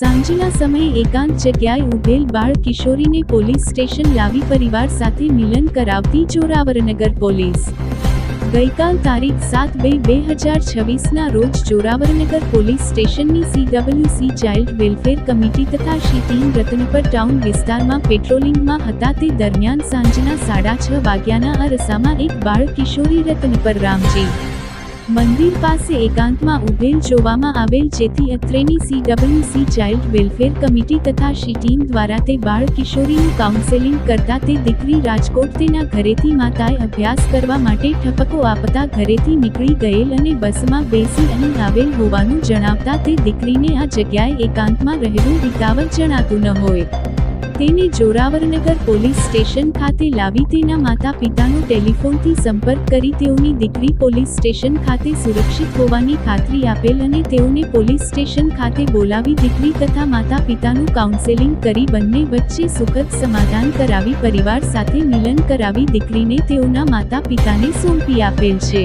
સાંજના સમયે એકાંત જગ્યાએ ઉભેલ બાળ કિશોરીને પોલીસ સ્ટેશન લાવી પરિવાર સાથે મિલન કરાવતી જોરાવરનગર પોલીસ. ગઈકાલ તારીખ સાત બે બે હજાર છવ્વીસના રોજ ચોરાવરનગર પોલીસ સ્ટેશનની સીડબ્લ્યુસી ચાઇલ્ડ વેલફેર કમિટી તથા શ્રી ટીમ રતનપર ટાઉન વિસ્તારમાં પેટ્રોલિંગમાં હતા તે દરમિયાન સાંજના સાડા છ વાગ્યાના અરસામાં એક બાળ કિશોરી રતનપર રામજી મંદિર પાસે એકાંતમાં ઉભેલ જોવામાં આવેલ જેથી અત્રેની સીડબ્લ્યુસી ચાઇલ્ડ વેલફેર કમિટી તથા શી ટીમ દ્વારા તે બાળ કિશોરીનું કાઉન્સેલિંગ કરતા તે દીકરી રાજકોટ તેના ઘરેથી માતાએ અભ્યાસ કરવા માટે ઠપકો આપતા ઘરેથી નીકળી ગયેલ અને બસમાં બેસી અહીં આવેલ હોવાનું જણાવતા તે દીકરીને આ જગ્યાએ એકાંતમાં રહેવું વિતાવત જણાતું ન હોય. તેને જોરાવરનગર પોલીસ સ્ટેશન ખાતે લાવી તેના માતા પિતાનો ટેલિફોનથી સંપર્ક કરી તેઓની દીકરી પોલીસ સ્ટેશન ખાતે સુરક્ષિત હોવાની ખાતરી આપેલ અને તેઓને પોલીસ સ્ટેશન ખાતે બોલાવી દીકરી તથા માતા પિતાનું કાઉન્સેલિંગ કરી બંને વચ્ચે સુખદ સમાધાન કરાવી પરિવાર સાથે મિલન કરાવી દીકરીને તેઓના માતા પિતાને સોંપી આપેલ છે.